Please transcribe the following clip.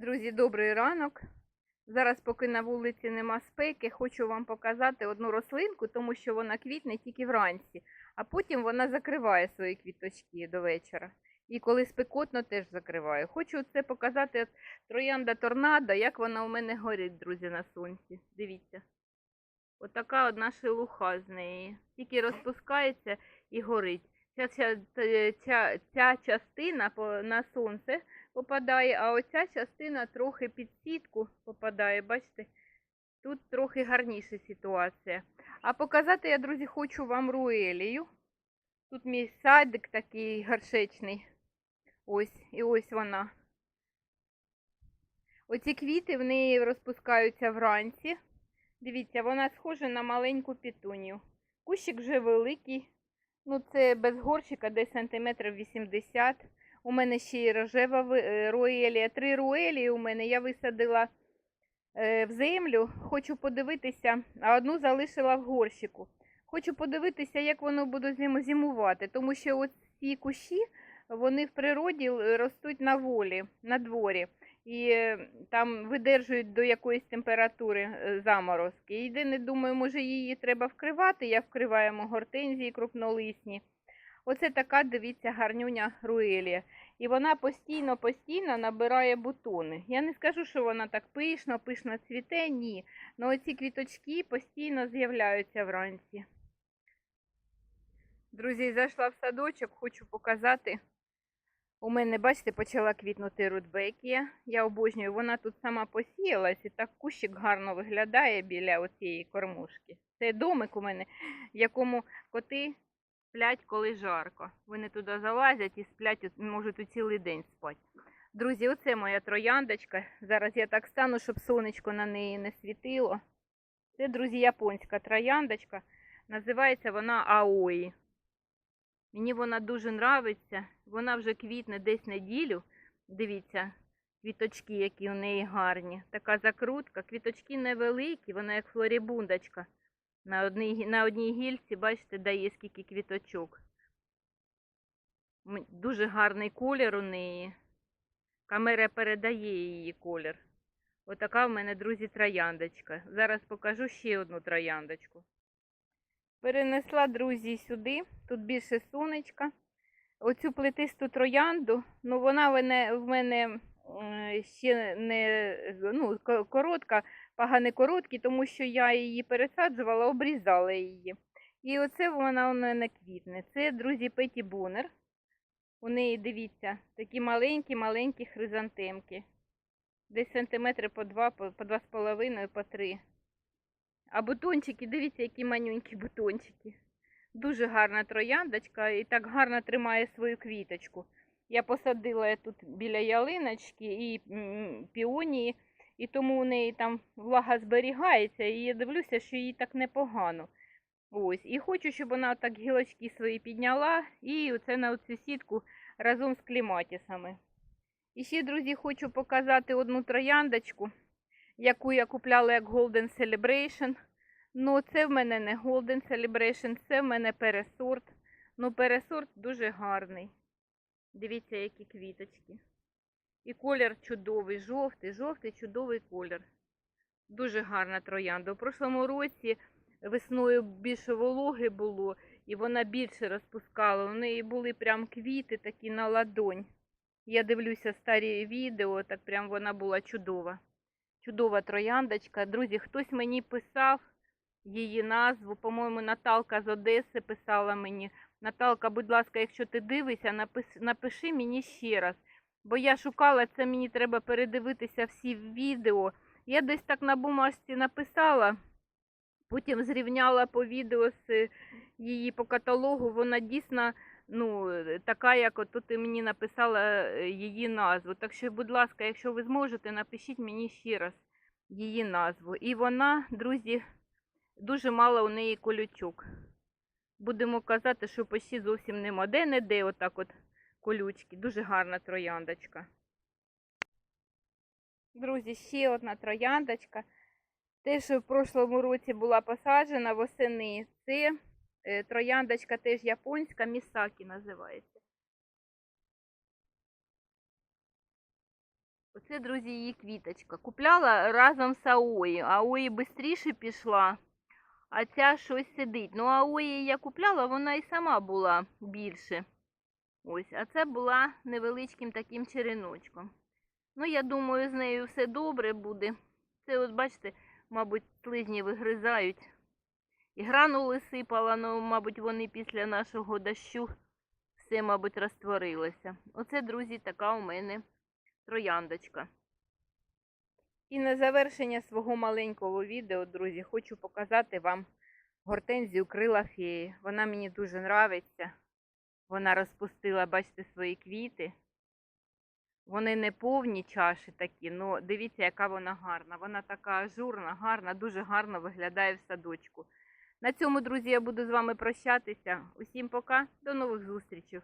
Друзі, добрий ранок. Зараз, поки на вулиці нема спеки, хочу вам показати одну рослинку, тому що вона квітне тільки вранці, а потім вона закриває свої квіточки до вечора. І коли спекотно, теж закриває. Хочу це показати троянда торнадо, як вона у мене горить, друзі, на сонці. Дивіться. Отака одна шелуха з неї. Тільки розпускається і горить. Ця, ця, ця, ця частина на сонце попадає, а оця частина трохи під сітку попадає. Бачите, тут трохи гарніша ситуація. А показати я, друзі, хочу вам руелію. Тут мій садик такий горшечний. Ось, і ось вона. Оці квіти в неї розпускаються вранці. Дивіться, вона схожа на маленьку пітунію. Кущик вже великий. Ну, це без горщика, десь сантиметрів 80. У мене ще й рожева е, руелія. Три руелії у мене я висадила е, в землю. Хочу подивитися, а одну залишила в горщику. Хочу подивитися, як воно буде зиму- зимувати, тому що ось ці кущі, вони в природі е, ростуть на волі, на дворі. І там видержують до якоїсь температури е, заморозки. Єдине, думаю, може її треба вкривати. Я вкриваємо гортензії крупнолисні. Оце така, дивіться, гарнюня руелія. І вона постійно-постійно набирає бутони. Я не скажу, що вона так пишно, пишно цвіте, ні. Але оці квіточки постійно з'являються вранці. Друзі, зайшла в садочок, хочу показати. У мене, бачите, почала квітнути рудбекія. Я обожнюю, вона тут сама посіялась і так кущик гарно виглядає біля оцієї кормушки. Це домик у мене, в якому коти сплять, коли жарко. Вони туди залазять і сплять, можуть у цілий день спати. Друзі, оце моя трояндочка. Зараз я так стану, щоб сонечко на неї не світило. Це, друзі, японська трояндочка. Називається вона Аої. Мені вона дуже нравиться. Вона вже квітне десь неділю. Дивіться, квіточки, які у неї гарні. Така закрутка. Квіточки невеликі, вона як флорібундочка. На одній, на одній гільці, бачите, дає скільки квіточок. Дуже гарний колір у неї. Камера передає її колір. Отака в мене, друзі, трояндочка. Зараз покажу ще одну трояндочку. Перенесла, друзі, сюди. Тут більше сонечка. Оцю плетисту троянду, ну вона в мене, ще не ну, коротка, пагане короткі, тому що я її пересаджувала, обрізала її. І оце вона у мене квітне. Це, друзі, Петі Бунер. У неї, дивіться, такі маленькі-маленькі хризантемки. Десь сантиметри по два, по два з половиною, по три. А бутончики, дивіться, які манюнькі бутончики. Дуже гарна трояндочка і так гарно тримає свою квіточку. Я посадила тут біля ялиночки і піонії, і тому у неї там влага зберігається, і я дивлюся, що їй так непогано. Ось. І хочу, щоб вона так гілочки свої підняла і оце на цю сітку разом з кліматісами. І ще, друзі, хочу показати одну трояндочку, яку я купляла як Golden Celebration. Ну, це в мене не Golden Celebration, це в мене пересорт. Ну, пересорт дуже гарний. Дивіться, які квіточки. І колір чудовий, жовтий, жовтий, чудовий колір. Дуже гарна троянда. У прошлому році весною більше вологи було, і вона більше розпускала. У неї були прям квіти такі на ладонь. Я дивлюся старі відео, так прям вона була чудова. Чудова трояндочка. Друзі, хтось мені писав її назву. По-моєму, Наталка з Одеси писала мені. Наталка, будь ласка, якщо ти дивишся, напиши мені ще раз. Бо я шукала, це мені треба передивитися всі відео. Я десь так на бумажці написала, потім зрівняла по відео з її по каталогу. Вона дійсно ну, е, така, як от ти мені написала е, її назву. Так що, будь ласка, якщо ви зможете, напишіть мені ще раз її назву. І вона, друзі, дуже мало у неї колючок. Будемо казати, що почти зовсім нема. Де не де отак от колючки. Дуже гарна трояндочка. Друзі, ще одна трояндочка. Теж в прошлому році була посаджена восени. Це трояндочка теж японська, місакі називається. Оце Оце, друзі, її квіточка. Купляла разом з Аої. Аої швидше пішла, а ця щось сидить. Ну, Аої я купляла, вона і сама була більше. Ось, а це була невеличким таким череночком. Ну, я думаю, з нею все добре буде. Це, от бачите, мабуть, слизні вигризають. І гранули сипала, ну, мабуть, вони після нашого дощу все, мабуть, розтворилося. Оце, друзі, така у мене трояндочка. І на завершення свого маленького відео, друзі, хочу показати вам гортензію крила феї. Вона мені дуже нравиться. Вона розпустила, бачите, свої квіти. Вони не повні чаші такі, але дивіться, яка вона гарна. Вона така ажурна, гарна, дуже гарно виглядає в садочку. На цьому, друзі, я буду з вами прощатися. Усім пока, до нових зустрічей.